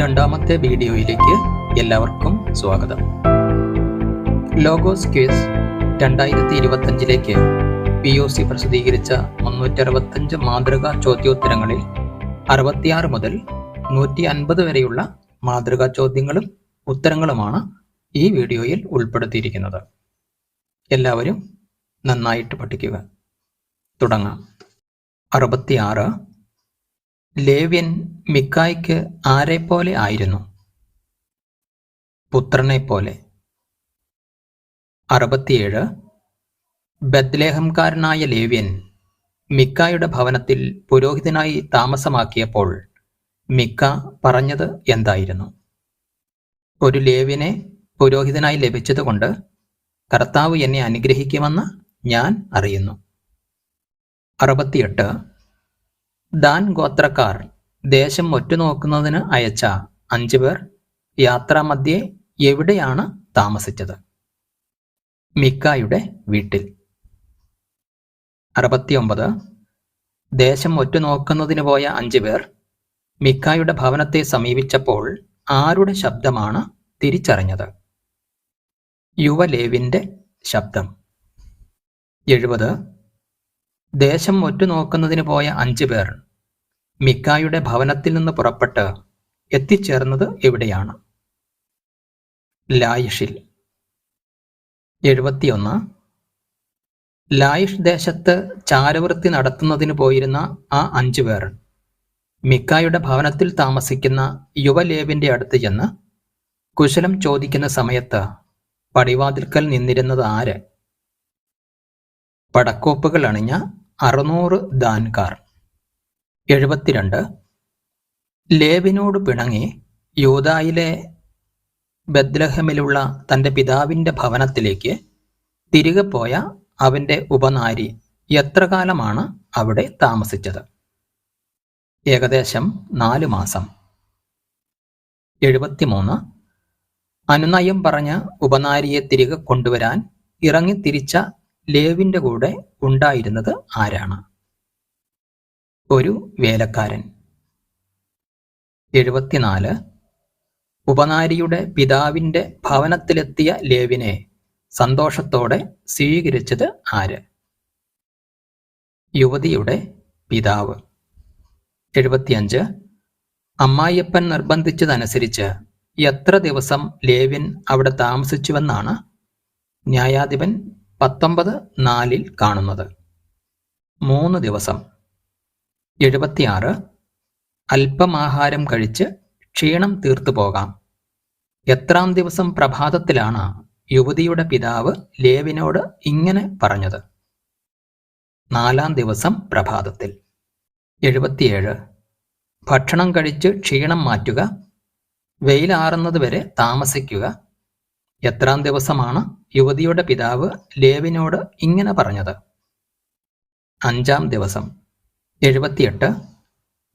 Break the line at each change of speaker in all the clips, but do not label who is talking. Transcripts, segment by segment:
രണ്ടാമത്തെ വീഡിയോയിലേക്ക് എല്ലാവർക്കും സ്വാഗതം. ലോഗോസ് കേസ് രണ്ടായിരത്തി ഇരുപത്തഞ്ചിലേക്ക് പി ഒ സി പ്രസിദ്ധീകരിച്ച മുന്നൂറ്ററുപത്തഞ്ച് മാതൃകാ ചോദ്യോത്തരങ്ങളിൽ അറുപത്തിയാറ് മുതൽ നൂറ്റി അൻപത് വരെയുള്ള മാതൃകാ ചോദ്യങ്ങളും ഉത്തരങ്ങളുമാണ് ഈ വീഡിയോയിൽ ഉൾപ്പെടുത്തിയിരിക്കുന്നത്. എല്ലാവരും നന്നായിട്ട് പഠിക്കുക. തുടങ്ങാം. അറുപത്തിയാറ്. ലേവ്യൻ മിക്കായ്ക്ക് ആരെപ്പോലെ ആയിരുന്നു? പുത്രനെ പോലെ അറുപത്തിയേഴ്. ബദ്ലേഹംകാരനായ ലേവ്യൻ മിക്കായുടെ ഭവനത്തിൽ പുരോഹിതനായി താമസമാക്കിയപ്പോൾ മിക്ക പറഞ്ഞത് എന്തായിരുന്നു? ഒരു ലേവ്യനെ പുരോഹിതനായി ലഭിച്ചതുകൊണ്ട് കർത്താവ് എന്നെ അനുഗ്രഹിക്കുമെന്ന് ഞാൻ അറിയുന്നു. അറുപത്തിയെട്ട്. ദാൻ ഗോത്രക്കാർ ദേശം ഒറ്റുനോക്കുന്നതിന് അയച്ച അഞ്ചു പേർ യാത്രാമധ്യേ എവിടെയാണ് താമസിച്ചത്? മിക്കായുടെ വീട്ടിൽ. അറുപത്തിയൊമ്പത്. ദേശം ഒറ്റുനോക്കുന്നതിന് പോയ അഞ്ചു പേർ മിക്കായുടെ ഭവനത്തെ സമീപിച്ചപ്പോൾ ആരുടെ ശബ്ദമാണ് തിരിച്ചറിഞ്ഞത്? യുവലേവിന്റെ ശബ്ദം. എഴുപത്. ദേശം ഒറ്റുനോക്കുന്നതിന് പോയ അഞ്ചു പേർ മിക്കായുടെ ഭവനത്തിൽ നിന്ന് പുറപ്പെട്ട് എത്തിച്ചേർന്നത് എവിടെയാണ്? ലായിഷിൽ. എഴുപത്തിയൊന്ന്. ലായിഷ് ദേശത്ത് ചാരവൃത്തി നടത്തുന്നതിന് പോയിരുന്ന ആ അഞ്ചു പേർ മിക്കായുടെ ഭവനത്തിൽ താമസിക്കുന്ന യുവലേവിന്റെ അടുത്ത് ചെന്ന് കുശലം ചോദിക്കുന്ന സമയത്ത് പടിവാതിൽക്കൽ നിന്നിരുന്നത് ആര്? പടക്കോപ്പുകൾ അണിഞ്ഞ അറുന്നൂറ് ദാൻകാർ. എഴുപത്തിരണ്ട്. ലേവിനോട് പിണങ്ങി യൂതായിലെ ബദ്ലഹമിലുള്ള തന്റെ പിതാവിന്റെ ഭവനത്തിലേക്ക് തിരികെ പോയ അവന്റെ ഉപനാരി എത്ര കാലമാണ് അവിടെ താമസിച്ചത്? ഏകദേശം നാല് മാസം. എഴുപത്തിമൂന്ന്. അനുനയം പറഞ്ഞ് ഉപനാരിയെ തിരികെ കൊണ്ടുവരാൻ ഇറങ്ങിത്തിരിച്ച ലേവിന്റെ കൂടെ ഉണ്ടായിരുന്നത് ആരാണ്? ഒരു വേലക്കാരൻ. എഴുപത്തിനാല്. ഉപനാരിയുടെ പിതാവിന്റെ ഭവനത്തിലെത്തിയ ലേവിനെ സന്തോഷത്തോടെ സ്വീകരിച്ചത് ആര്? യുവതിയുടെ പിതാവ്. എഴുപത്തിയഞ്ച്. അമ്മായിയപ്പൻ നിർബന്ധിച്ചതനുസരിച്ച് എത്ര ദിവസം ലേവിൻ അവിടെ താമസിച്ചുവെന്നാണ് ന്യായാധിപൻ പത്തൊമ്പത് നാലിൽ കാണുന്നത്. മൂന്ന് ദിവസം. എഴുപത്തിയാറ്. അല്പമാഹാരം കഴിച്ച് ക്ഷീണം തീർത്തു പോകാം. എത്രാം ദിവസം പ്രഭാതത്തിലാണ് യുവതിയുടെ പിതാവ് ലേവിനോട് ഇങ്ങനെ പറഞ്ഞത്. നാലാം ദിവസം പ്രഭാതത്തിൽ. എഴുപത്തിയേഴ്. ഭക്ഷണം കഴിച്ച് ക്ഷീണം മാറ്റുക. വെയിലാറുന്നത് വരെ താമസിക്കുക. എത്രാം ദിവസമാണ് യുവതിയുടെ പിതാവ് ലേവിനോട് ഇങ്ങനെ പറഞ്ഞത്. അഞ്ചാം ദിവസം. എഴുപത്തിയെട്ട്.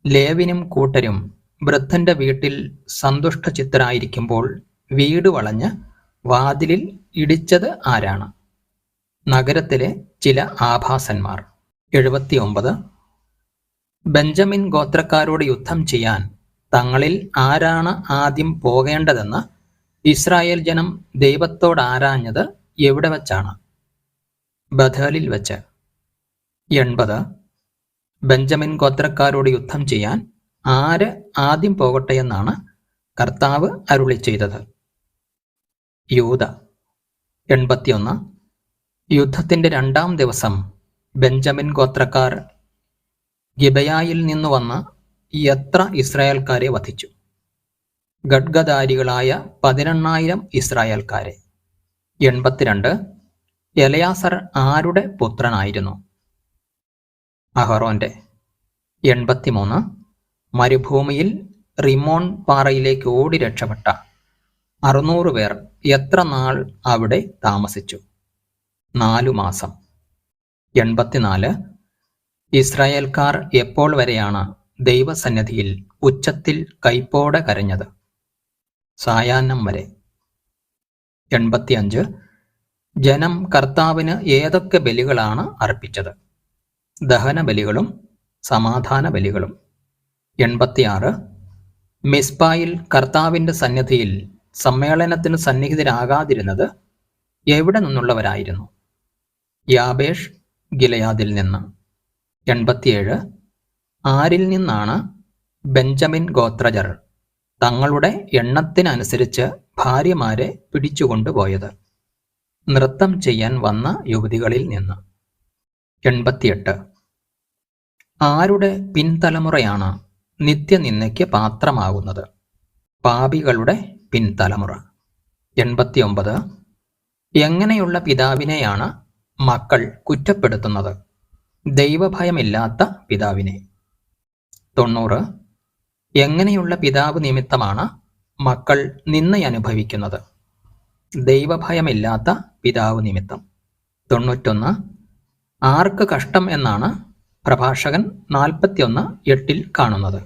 ലേവിനും കൂട്ടരും വൃദ്ധന്റെ വീട്ടിൽ സന്തുഷ്ടചിത്തരായിരിക്കുമ്പോൾ വീട് വളഞ്ഞ് വാതിലിൽ ഇടിച്ചത് ആരാണ്? നഗരത്തിലെ ചില ആഭാസന്മാർ. എഴുപത്തിയൊമ്പത്. ബെഞ്ചമിൻ ഗോത്രക്കാരോട് യുദ്ധം ചെയ്യാൻ തങ്ങളിൽ ആരാണ് ആദ്യം പോകേണ്ടതെന്ന് ഇസ്രായേൽ ജനം ദൈവത്തോട് ആരാഞ്ഞത് എവിടെ വച്ചാണ്? ബഥേലിൽ വെച്ച്. എൺപത്. ബെഞ്ചമിൻ ഗോത്രക്കാരോട് യുദ്ധം ചെയ്യാൻ ആര് ആദ്യം പോകട്ടെ എന്നാണ് കർത്താവ് അരുളി ചെയ്തത്. യൂത എൺപത്തിയൊന്ന്. യുദ്ധത്തിന്റെ രണ്ടാം ദിവസം ബെഞ്ചമിൻ ഗോത്രക്കാർ ഗിബയായിൽ നിന്ന് വന്ന് എത്ര ഇസ്രായേൽക്കാരെ വധിച്ചു? ഗഡ്ഗദാരികളായ പതിനെണ്ണായിരം ഇസ്രായേൽക്കാരെ. എൺപത്തിരണ്ട്. എലയാസർ ആരുടെ പുത്രനായിരുന്നു? അഹറോന്റെ എൺപത്തിമൂന്ന്. മരുഭൂമിയിൽ റിമോൺ പാറയിലേക്ക് ഓടി രക്ഷപ്പെട്ട അറുന്നൂറ് പേർ എത്ര നാൾ അവിടെ താമസിച്ചു? നാലു മാസം. എൺപത്തിനാല്. ഇസ്രായേൽക്കാർ എപ്പോൾ വരെയാണ് ദൈവസന്നിധിയിൽ ഉച്ചത്തിൽ കൈപ്പോടെ കരഞ്ഞത്? സായാഹ്നം വരെ. എൺപത്തിയഞ്ച്. ജനം കർത്താവിന് ഏതൊക്കെ ബലികളാണ് അർപ്പിച്ചത്? ദഹന ബലികളും സമാധാന ബലികളും എൺപത്തിയാറ്. മിസ്ബായിൽ കർത്താവിന്റെ സന്നിധിയിൽ സമ്മേളനത്തിന് സന്നിഹിതരാകാതിരുന്നത് എവിടെ നിന്നുള്ളവരായിരുന്നു? യാബേഷ് ഗിലയാദിൽ നിന്ന്. എൺപത്തിയേഴ്. ആരിൽ നിന്നാണ് ബെഞ്ചമിൻ ഗോത്രജർ തങ്ങളുടെ എണ്ണത്തിനനുസരിച്ച് ഭാര്യമാരെ പിടിച്ചുകൊണ്ടുപോയത്? നൃത്തം ചെയ്യാൻ വന്ന യുവതികളിൽ നിന്ന്. എൺപത്തിയെട്ട്. ആരുടെ പിൻതലമുറയാണ് നിത്യനിന്ദയ്ക്ക് പാത്രമാകുന്നത്? പാപികളുടെ പിൻതലമുറ. എൺപത്തിയൊമ്പത്. എങ്ങനെയുള്ള പിതാവിനെയാണ് മക്കൾ കുറ്റപ്പെടുത്തുന്നത്? ദൈവഭയമില്ലാത്ത പിതാവിനെ. തൊണ്ണൂറ്. എങ്ങനെയുള്ള പിതാവ് നിമിത്തമാണ് മക്കൾ നിന്നയനുഭവിക്കുന്നത് ദൈവഭയമില്ലാത്ത പിതാവ് നിമിത്തം. തൊണ്ണൂറ്റൊന്ന്. ആർക്ക് കഷ്ടം എന്നാണ് പ്രഭാഷകൻ നാൽപ്പത്തിയൊന്ന് എട്ടിൽ കാണുന്നത്.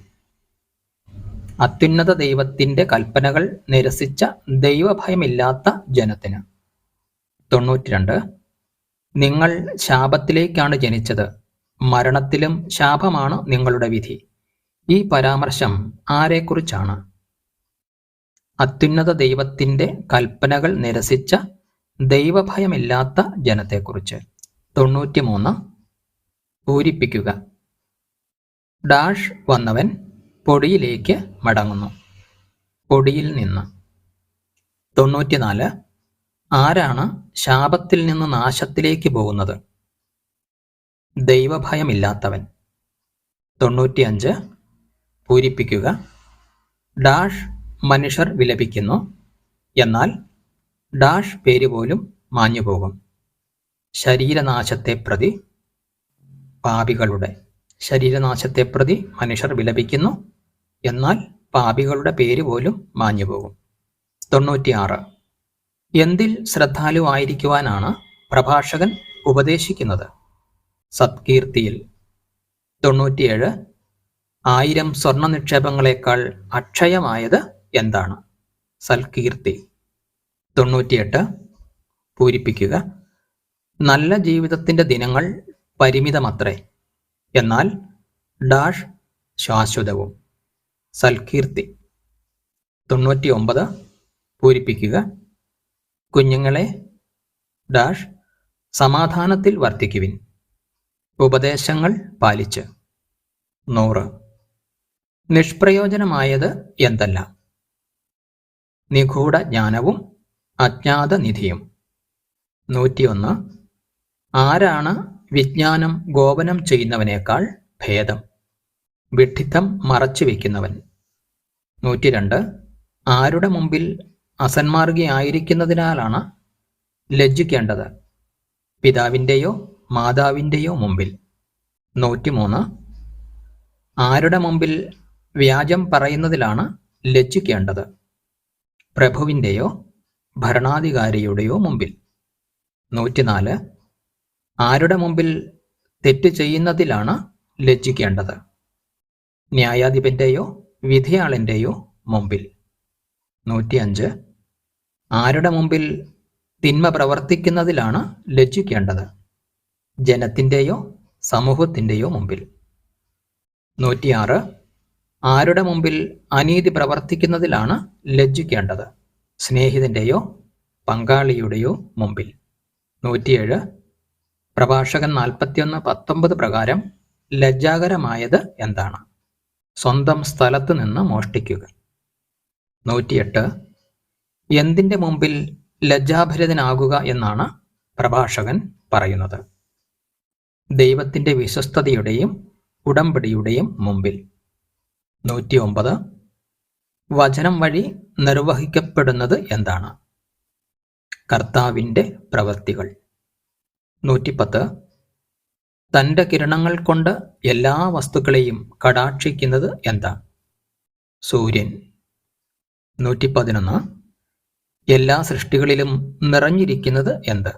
അത്യുന്നത ദൈവത്തിന്റെ കൽപ്പനകൾ നിരസിച്ച ദൈവഭയമില്ലാത്ത ജനത്തിന്. തൊണ്ണൂറ്റിരണ്ട്. നിങ്ങൾ ശാപത്തിലേക്കാണ് ജനിച്ചത്. മരണത്തിലും ശാപമാണ് നിങ്ങളുടെ വിധി. ഈ പരാമർശം ആരെക്കുറിച്ചാണ്? അത്യുന്നത ദൈവത്തിന്റെ കൽപ്പനകൾ നിരസിച്ച ദൈവഭയമില്ലാത്ത ജനത്തെക്കുറിച്ച്. തൊണ്ണൂറ്റിമൂന്ന്. പൂരിപ്പിക്കുക. ഡാഷ് വന്നവൻ പൊടിയിലേക്ക് മടങ്ങുന്നു. പൊടിയിൽ നിന്ന്. തൊണ്ണൂറ്റിനാല്. ആരാണ് ശാപത്തിൽ നിന്ന് നാശത്തിലേക്ക് പോകുന്നത്? ദൈവഭയമില്ലാത്തവൻ. തൊണ്ണൂറ്റിയഞ്ച്. പൂരിപ്പിക്കുക. ഡാഷ് മനുഷ്യർ വിലപിക്കുന്നു. എന്നാൽ ഡാഷ് പേര് പോലും മാഞ്ഞുപോകും. ശരീരനാശത്തെ പ്രതി പാപികളുടെ ശരീരനാശത്തെ പ്രതി മനുഷ്യർ വിലപിക്കുന്നു. എന്നാൽ പാപികളുടെ പേര് പോലും മാഞ്ഞുപോകും തൊണ്ണൂറ്റിയാറ്. എന്തിൽ ശ്രദ്ധാലുവായിരിക്കുവാനാണ് പ്രഭാഷകൻ ഉപദേശിക്കുന്നത്? സത്കീർത്തിയിൽ. തൊണ്ണൂറ്റിയേഴ്. ആയിരം സ്വർണ നിക്ഷേപങ്ങളെക്കാൾ അക്ഷയമായത് എന്താണ്? സൽകീർത്തി. തൊണ്ണൂറ്റിയെട്ട്. പൂരിപ്പിക്കുക. നല്ല ജീവിതത്തിന്റെ ദിനങ്ങൾ പരിമിതമത്രേ. എന്നാൽ ഡാഷ് ശാശ്വതവും. സൽകീർത്തി. തൊണ്ണൂറ്റി ഒമ്പത് പൂരിപ്പിക്കുക. കുഞ്ഞുങ്ങളെ ഡാഷ് സമാധാനത്തിൽ വർത്തിക്കുവിൻ. ഉപദേശങ്ങൾ പാലിച്ച്. നൂറ്. നിഷ്പ്രയോജനമായത് എന്തല്ല? നിഗൂഢ ജ്ഞാനവും അജ്ഞാത നിധിയും നൂറ്റിയൊന്ന്. ആരാണ് വിജ്ഞാനം ഗോപനം ചെയ്യുന്നവനേക്കാൾ ഭേദം? വിഡ്ഢിത്തം മറച്ചു വയ്ക്കുന്നവൻ. നൂറ്റി രണ്ട് ആരുടെ മുമ്പിൽ അസന്മാർഗിയായിരിക്കുന്നതിനാലാണ് ലജ്ജിക്കേണ്ടത്? പിതാവിന്റെയോ മാതാവിന്റെയോ മുമ്പിൽ. നൂറ്റിമൂന്ന്. ആരുടെ മുമ്പിൽ വ്യാജം പറയുന്നതിലാണ് ലജ്ജിക്കേണ്ടത്? പ്രഭുവിന്റെയോ ഭരണാധികാരിയുടെയോ മുമ്പിൽ. നൂറ്റിനാല്. ആരുടെ മുമ്പിൽ തെറ്റ് ചെയ്യുന്നതിലാണ് ലജ്ജിക്കേണ്ടത്? ന്യായാധിപന്റെയോ വിധിയാളന്റെയോ മുമ്പിൽ. നൂറ്റിയഞ്ച്. ആരുടെ മുമ്പിൽ തിന്മ പ്രവർത്തിക്കുന്നതിലാണ് ലജ്ജിക്കേണ്ടത്? ജനത്തിന്റെയോ സമൂഹത്തിന്റെയോ മുമ്പിൽ. നൂറ്റിയാറ്. ആരുടെ മുമ്പിൽ അനീതി പ്രവർത്തിക്കുന്നതിലാണ് ലജ്ജിക്കേണ്ടത്? സ്നേഹിതന്റെയോ പങ്കാളിയുടെയോ മുമ്പിൽ. നൂറ്റിയേഴ്. പ്രഭാഷകൻ നാൽപ്പത്തിയൊന്ന് പത്തൊമ്പത് പ്രകാരം ലജ്ജാകരമായത് എന്താണ്? സ്വന്തം സ്ഥലത്ത് നിന്ന് മോഷ്ടിക്കുക. നൂറ്റിയെട്ട്. എന്തിന്റെ മുമ്പിൽ ലജ്ജാഭരിതനാകുക എന്നാണ് പ്രഭാഷകൻ പറയുന്നത്. ദൈവത്തിന്റെ വിശ്വസ്തതയുടെയും ഉടമ്പടിയുടെയും മുമ്പിൽ. നൂറ്റി ഒമ്പത് വചനം വഴി നിർവഹിക്കപ്പെടുന്നത് എന്താണ്? കർത്താവിന്റെ പ്രവൃത്തികൾ. നൂറ്റിപ്പത്ത്. തന്റെ കിരണങ്ങൾ കൊണ്ട് എല്ലാ വസ്തുക്കളെയും കടാക്ഷിക്കുന്നത് എന്താ? സൂര്യൻ. നൂറ്റി പതിനൊന്ന് എല്ലാ സൃഷ്ടികളിലും നിറഞ്ഞിരിക്കുന്നത് എന്ത്?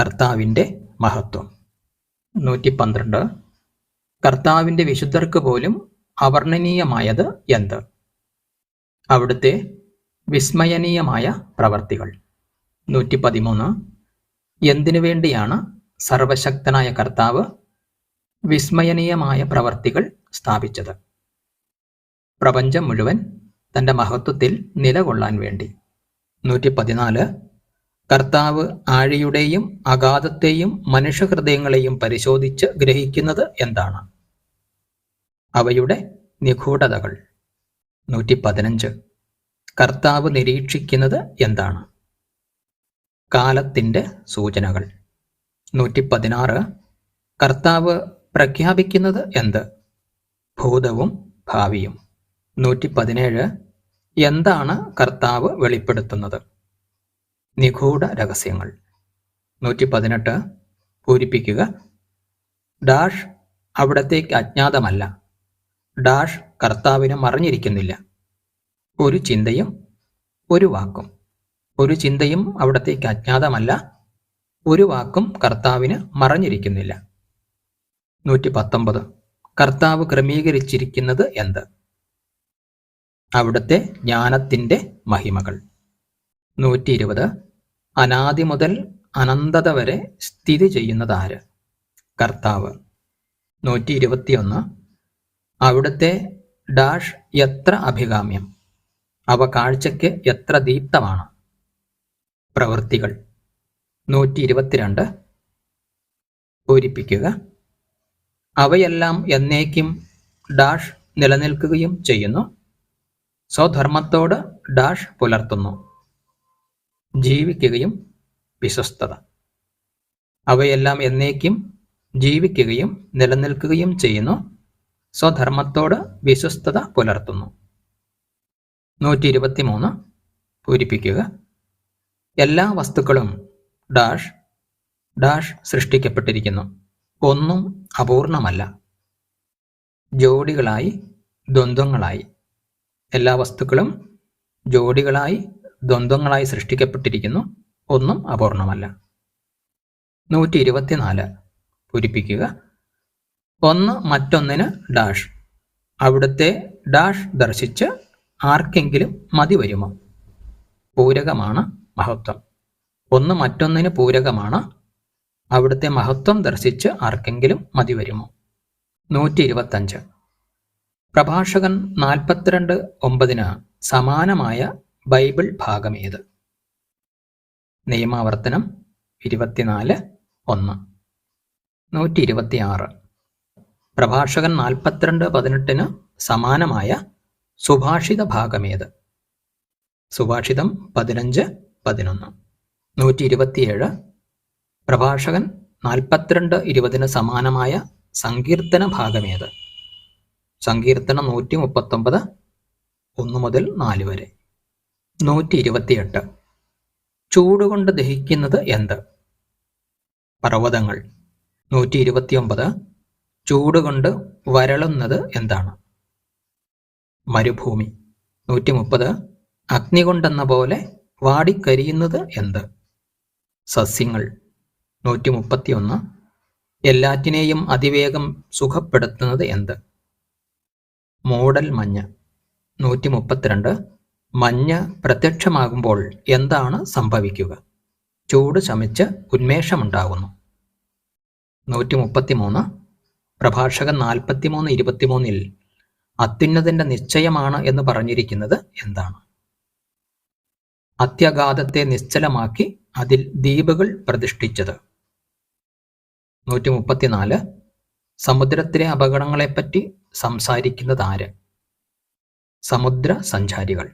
കർത്താവിന്റെ മഹത്വം. നൂറ്റി പന്ത്രണ്ട് കർത്താവിന്റെ വിശുദ്ധർക്ക് പോലും അവർണനീയമായത് എന്ത്? അവിടുത്തെ വിസ്മയനീയമായ പ്രവർത്തികൾ. നൂറ്റി പതിമൂന്ന് എന്തിനു വേണ്ടിയാണ് സർവശക്തനായ കർത്താവ് വിസ്മയനീയമായ പ്രവർത്തികൾ സ്ഥാപിച്ചത്? പ്രപഞ്ചം മുഴുവൻ തന്റെ മഹത്വത്തിൽ നിലകൊള്ളാൻ വേണ്ടി. നൂറ്റി പതിനാല് കർത്താവ് ആഴിയുടെയും അഗാധത്തെയും മനുഷ്യഹൃദയങ്ങളെയും പരിശോധിച്ച് ഗ്രഹിക്കുന്നത് എന്താണ്? അവയുടെ നിഗൂഢതകൾ. നൂറ്റി പതിനഞ്ച് കർത്താവ് നിരീക്ഷിക്കുന്നത് എന്താണ്? കാലത്തിന്റെ സൂചനകൾ. നൂറ്റി പതിനാറ് കർത്താവ് പ്രഖ്യാപിക്കുന്നത് എന്ത്? ഭൂതവും ഭാവിയും. നൂറ്റി പതിനേഴ് എന്താണ് കർത്താവ് വെളിപ്പെടുത്തുന്നത്? നിഗൂഢ രഹസ്യങ്ങൾ. നൂറ്റി പതിനെട്ട് പൂരിപ്പിക്കുക. ഡാഷ് അവിടത്തേക്ക് അജ്ഞാതമല്ല. ഡാഷ് കർത്താവിന് മറിഞ്ഞിരിക്കുന്നില്ല. ഒരു ചിന്തയും ഒരു വാക്കും. ഒരു ചിന്തയും അവിടത്തേക്ക് അജ്ഞാതമല്ല. ഒരു വാക്കും കർത്താവിന് മറഞ്ഞിരിക്കുന്നില്ല. നൂറ്റി പത്തൊമ്പത് കർത്താവ് ക്രമീകരിച്ചിരിക്കുന്നത് എന്ത്? അവിടുത്തെ ജ്ഞാനത്തിന്റെ മഹിമകൾ. നൂറ്റി ഇരുപത് അനാദി മുതൽ അനന്തത വരെ സ്ഥിതി ചെയ്യുന്നതാര് കർത്താവ്. നൂറ്റി ഇരുപത്തിയൊന്ന് അവിടുത്തെ ഡാഷ് എത്ര അഭികാമ്യം? അവ കാഴ്ചയ്ക്ക് എത്ര ദീപ്തമാണ്? പ്രവൃത്തികൾ നൂറ്റി ഇരുപത്തിരണ്ട് പൂരിപ്പിക്കുക. അവയെല്ലാം എന്നേക്കും ഡാഷ് നിലനിൽക്കുകയും ചെയ്യുന്നു. സ്വധർമ്മത്തോട് ഡാഷ് പുലർത്തുന്നു. ജീവിക്കുകയും വിശ്വസ്തത. അവയെല്ലാം എന്നേക്കും ജീവിക്കുകയും നിലനിൽക്കുകയും ചെയ്യുന്നു. സ്വധർമ്മത്തോട് വിശ്വസ്തത പുലർത്തുന്നു. നൂറ്റി ഇരുപത്തി മൂന്ന് പൂരിപ്പിക്കുക. എല്ലാ വസ്തുക്കളും ഡാഷ് ഡാഷ് സൃഷ്ടിക്കപ്പെട്ടിരിക്കുന്നു. ഒന്നും അപൂർണമല്ല. ജോഡികളായി ദ്വന്ദ്ങ്ങളായി എല്ലാ വസ്തുക്കളും ജോഡികളായി ദ്വന്ദ്ങ്ങളായി സൃഷ്ടിക്കപ്പെട്ടിരിക്കുന്നു. ഒന്നും അപൂർണമല്ല. നൂറ്റി ഇരുപത്തിനാല് പൂരിപ്പിക്കുക. ഒന്ന് മറ്റൊന്നിന് ഡാഷ്. അവിടുത്തെ ഡാഷ് ദർശിച്ച് ആർക്കെങ്കിലും മതി വരുമോ? പൂരകമാണ് മഹത്വം. ഒന്ന് മറ്റൊന്നിന് പൂരകമാണ്. അവിടുത്തെ മഹത്വം ദർശിച്ച് ആർക്കെങ്കിലും മതി വരുമോ? നൂറ്റി ഇരുപത്തഞ്ച് പ്രഭാഷകൻ നാൽപ്പത്തിരണ്ട് ഒമ്പതിന് സമാനമായ ബൈബിൾ ഭാഗം ഏത്? നിയമാവർത്തനം ഇരുപത്തിനാല് ഒന്ന്. നൂറ്റി ഇരുപത്തിയാറ് പ്രഭാഷകൻ നാൽപ്പത്തിരണ്ട് പതിനെട്ടിന് സമാനമായ സുഭാഷിത ഭാഗമേത് സുഭാഷിതം പതിനഞ്ച് പതിനൊന്ന്. നൂറ്റി ഇരുപത്തിയേഴ് പ്രഭാഷകൻ നാൽപ്പത്തിരണ്ട് ഇരുപതിന് സമാനമായ സങ്കീർത്തന ഭാഗമേത്? സങ്കീർത്തനം നൂറ്റി മുപ്പത്തൊമ്പത് ഒന്ന് മുതൽ നാല് വരെ. നൂറ്റി ഇരുപത്തിയെട്ട് ചൂടുകൊണ്ട് ദഹിക്കുന്നത് എന്ത്? പർവതങ്ങൾ. നൂറ്റി ഇരുപത്തിയൊമ്പത് ചൂടുകൊണ്ട് വരളുന്നത് എന്താണ്? മരുഭൂമി. നൂറ്റി മുപ്പത് അഗ്നി കൊണ്ടെന്ന പോലെ വാടിക്കരിയുന്നത് എന്ത്? സസ്യങ്ങൾ. നൂറ്റി മുപ്പത്തിയൊന്ന് എല്ലാറ്റിനെയും അതിവേഗം സുഖപ്പെടുത്തുന്നത് എന്ത്? മോഡൽ മഞ്ഞ്. നൂറ്റി മുപ്പത്തിരണ്ട് മഞ്ഞ് പ്രത്യക്ഷമാകുമ്പോൾ എന്താണ് സംഭവിക്കുക? ചൂട് ശമിച്ച് ഉന്മേഷമുണ്ടാകുന്നു. നൂറ്റി മുപ്പത്തിമൂന്ന് പ്രഭാഷകൻ നാൽപ്പത്തിമൂന്ന് ഇരുപത്തിമൂന്നിൽ അത്യുന്നതിന്റെ നിശ്ചയമാണ് എന്ന് പറഞ്ഞിരിക്കുന്നത് എന്താണ്? അത്യഗാധത്തെ നിശ്ചലമാക്കി അതിൽ ദ്വീപുകൾ പ്രതിഷ്ഠിച്ചത്. നൂറ്റി മുപ്പത്തിനാല് സമുദ്രത്തിലെ അപകടങ്ങളെപ്പറ്റി സംസാരിക്കുന്നത് ആര്? സമുദ്ര സഞ്ചാരികൾ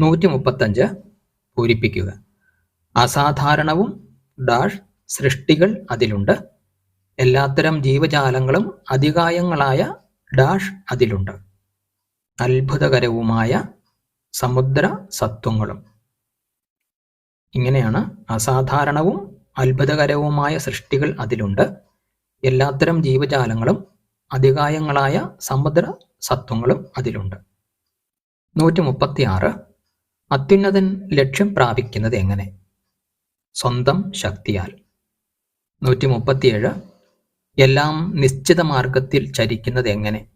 നൂറ്റി മുപ്പത്തഞ്ച് പൂരിപ്പിക്കുക. അസാധാരണവും ഡാഷ് സൃഷ്ടികൾ അതിലുണ്ട്. എല്ലാത്തരം ജീവജാലങ്ങളും അധികായങ്ങളായ ഡാഷ് അതിലുണ്ട്. അത്ഭുതകരവുമായ സമുദ്ര സത്വങ്ങളും ഇങ്ങനെയാണ് അസാധാരണവും അത്ഭുതകരവുമായ സൃഷ്ടികൾ അതിലുണ്ട്. എല്ലാത്തരം ജീവജാലങ്ങളും അധികായങ്ങളായ സമുദ്ര സത്വങ്ങളും അതിലുണ്ട്. നൂറ്റി മുപ്പത്തി ആറ് അത്യുന്നതൻ ലക്ഷ്യം പ്രാപിക്കുന്നത് എങ്ങനെ? സ്വന്തം ശക്തിയാൽ. നൂറ്റി മുപ്പത്തിയേഴ് എല്ലാം നിശ്ചിത മാർഗത്തിൽ ചരിക്കുന്നത് എങ്ങനെ?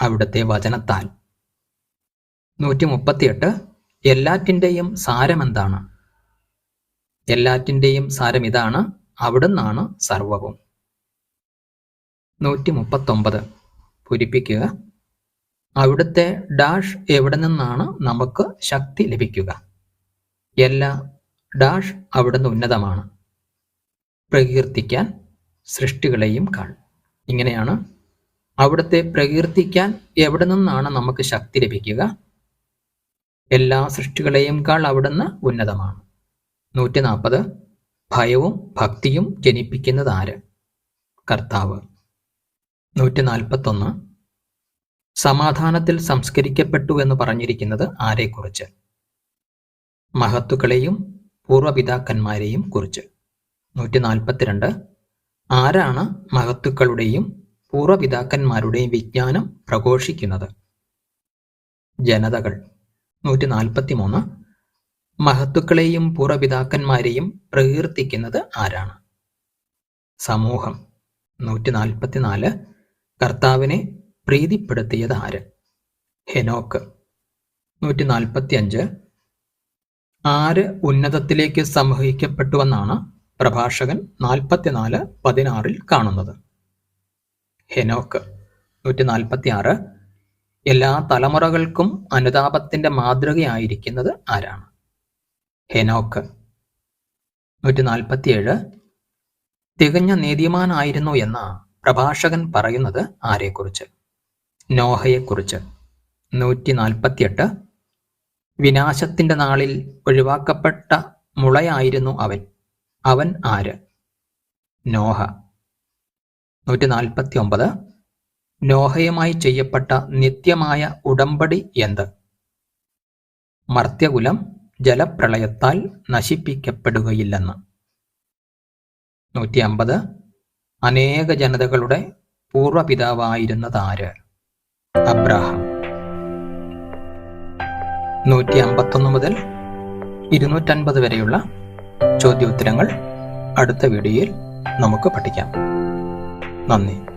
അവിടുത്തെ വചനത്താൽ. നൂറ്റി മുപ്പത്തിയെട്ട് എല്ലാറ്റിന്റെയും സാരമെന്താണ്? എല്ലാറ്റിന്റെയും സാരം ഇതാണ്. അവിടുന്നാണ് സർവവും. നൂറ്റി മുപ്പത്തൊമ്പത് പൂരിപ്പിക്കുക. അവിടുത്തെ ഡാഷ് എവിടെ നിന്നാണ് നമുക്ക് ശക്തി ലഭിക്കുക? എല്ലാ ഡാഷ് അവിടുന്ന് ഉന്നതമാണ്. പ്രകീർത്തിക്കാൻ സൃഷ്ടികളെയും കാൾ ഇങ്ങനെയാണ്. അവിടുത്തെ പ്രകീർത്തിക്കാൻ എവിടെ നിന്നാണ് നമുക്ക് ശക്തി ലഭിക്കുക? എല്ലാ സൃഷ്ടികളെയും കാൾ അവിടുന്ന് ഉന്നതമാണ്. നൂറ്റി നാൽപ്പത് ഭയവും ഭക്തിയും ജനിപ്പിക്കുന്നത് ആര് കർത്താവ്. നൂറ്റി നാൽപ്പത്തൊന്ന് സമാധാനത്തിൽ സംസ്കരിക്കപ്പെട്ടു എന്ന് പറഞ്ഞിരിക്കുന്നത് ആരെക്കുറിച്ച്? മഹത്തുക്കളെയും പൂർവപിതാക്കന്മാരെയും കുറിച്ച്. നൂറ്റി നാൽപ്പത്തിരണ്ട് ആരാണ് മഹത്തുക്കളുടെയും പൂർവപിതാക്കന്മാരുടെയും വിജ്ഞാനം പ്രഘോഷിക്കുന്നത്? ജനതകൾ. നൂറ്റി നാൽപ്പത്തി മൂന്ന് മഹത്തുക്കളെയും പൂർവപിതാക്കന്മാരെയും പ്രകീർത്തിക്കുന്നത് ആരാണ്? സമൂഹം. നൂറ്റി നാൽപ്പത്തിനാല് കർത്താവിനെ പ്രീതിപ്പെടുത്തിയത് ആര്? ഹെനോക്ക്. നൂറ്റി നാൽപ്പത്തി അഞ്ച് ആര് ഉന്നതത്തിലേക്ക് സംവഹിക്കപ്പെട്ടുവെന്നാണ് പ്രഭാഷകൻ നാൽപ്പത്തിനാല് പതിനാറിൽ കാണുന്നത്. ഹെനോക്ക്. നൂറ്റി നാൽപ്പത്തി ആറ് എല്ലാ തലമുറകൾക്കും അനുതാപത്തിന്റെ മാതൃകയായിരിക്കുന്നത് ആരാണ്? ഹെനോക്ക്. നൂറ്റി നാൽപ്പത്തിയേഴ് തികഞ്ഞ നീതിമാനായിരുന്നു എന്ന പ്രഭാഷകൻ പറയുന്നത് ആരെക്കുറിച്ച്? നോഹയെക്കുറിച്ച്. നൂറ്റി നാൽപ്പത്തിയെട്ട് വിനാശത്തിന്റെ നാളിൽ ഒഴിവാക്കപ്പെട്ട മുളയായിരുന്നു അവൻ. അവൻ ആര്? നോഹ. നൂറ്റി നാൽപ്പത്തി ഒമ്പത് നോഹയുമായി ചെയ്യപ്പെട്ട നിത്യമായ ഉടമ്പടി എന്ത്? മർത്യകുലം ജലപ്രളയത്താൽ നശിപ്പിക്കപ്പെടുകയില്ലെന്ന്. നൂറ്റി അമ്പത് അനേക ജനതകളുടെ പൂർവപിതാവായിരുന്നതാര് അബ്രാഹാം. നൂറ്റി അമ്പത്തൊന്ന് മുതൽ ഇരുന്നൂറ്റൻപത് വരെയുള്ള ചോദ്യോത്തരങ്ങൾ അടുത്ത വീഡിയോയിൽ നമുക്ക് പഠിക്കാം. നന്ദി.